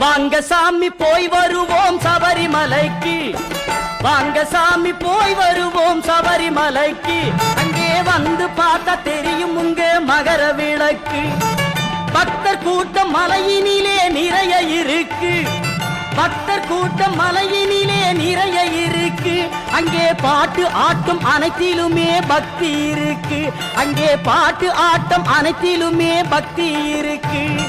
வாங்க சாமி போய் வருவோம் சபரிமலைக்கு. வாங்க சாமி போய் வருவோம் சபரிமலைக்கு. அங்கே வந்து பார்த்தா தெரியும் உங்க மகர விளக்கு. பக்தர் கூட்டம் மலையினிலே நிறைய இருக்கு. பக்தர் கூட்டம் மலையினிலே நிறைய இருக்கு. அங்கே பாட்டு ஆட்டம் அனைத்திலுமே பக்தி இருக்கு. அங்கே பாட்டு ஆட்டம் அனைத்திலுமே பக்தி இருக்கு.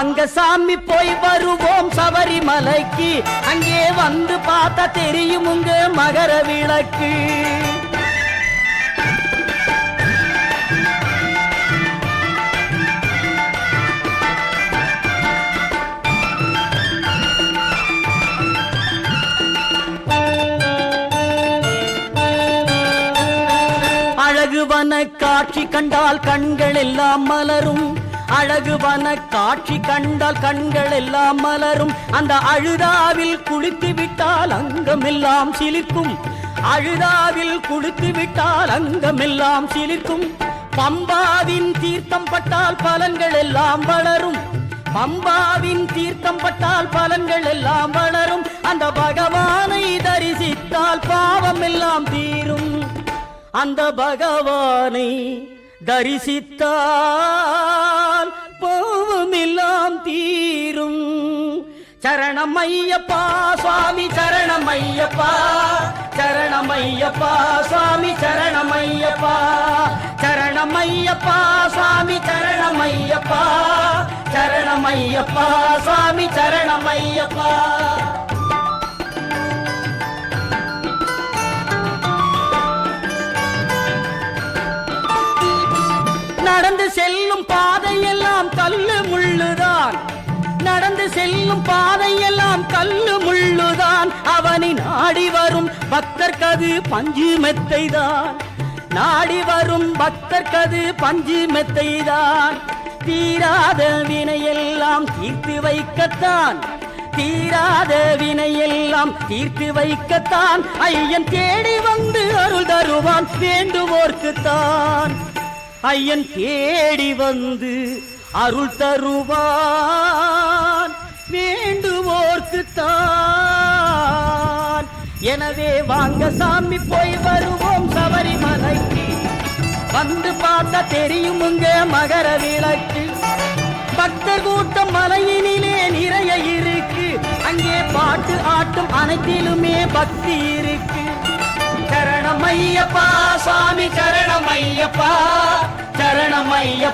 அங்க சாமி போய் வருவோம் சபரிமலைக்கு. அங்கே வந்து பார்த்தா தெரியும் உங்க மகர விளக்கு. அழகுவன காட்சி கண்டால் கண்கள் எல்லாம் மலரும். அழகுவன காட்சி கண்டால் கண்கள் எல்லாம் மலரும். அந்த அழுதாவில் குளித்து விட்டால் அங்கமெல்லாம் சிலிர்க்கும். அழுதாவில் குளித்து விட்டால் அங்கமெல்லாம் சிலிர்க்கும். பம்பாவின் தீர்த்தம் பட்டால் பலன்கள் எல்லாம் வளரும். பம்பாவின் தீர்த்தம் பட்டால் பலன்கள் எல்லாம் வளரும். அந்த பகவானை தரிசித்தால் பாவம் எல்லாம் தீரும். அந்த பகவானை தரிசித்தால் சரணம் ஐயப்பா சுவாமி சரணம் ஐயப்பா சரணம் ஐயப்பா சுவாமி சரணம் ஐயப்பா சரணம் ஐயப்பா சுவாமி சரணம் ஐயப்பா சரணம் ஐயப்பா சுவாமி சரணம் ஐயப்பா நடந்து செல்லும் பா நடந்து செல்லும் பாதையெல்லாம் கல்லு முள்ளுதான். அவனை நாடி வரும் பக்தர்கது பஞ்சு மெத்தைதான். நாடி வரும் பக்தர்கது பஞ்சு மெத்தைதான். தீராத வினையெல்லாம் தீர்த்து வைக்கத்தான். தீராத வினையெல்லாம் தீர்த்து வைக்கத்தான். ஐயன் தேடி வந்து அருள் தருவான் வேண்டுவோர்க்குத்தான். ஐயன் தேடி வந்து அருள் தருவான். வேண்டுவோர்க்குத்தான். எனவே வாங்க சாமி போய் வருவோம் சபரிமலைக்கு. வந்து பார்த்தா தெரியுமுங்க மகர விளக்கு. பக்தர் கூட்டம் மலையினிலே நிறைய இருக்கு. அங்கே பாட்டு ஆட்டம் அனைத்திலுமே பக்தி இருக்கு. சரணமையப்பா சாமி சரணமையப்பா சரணமையப்பா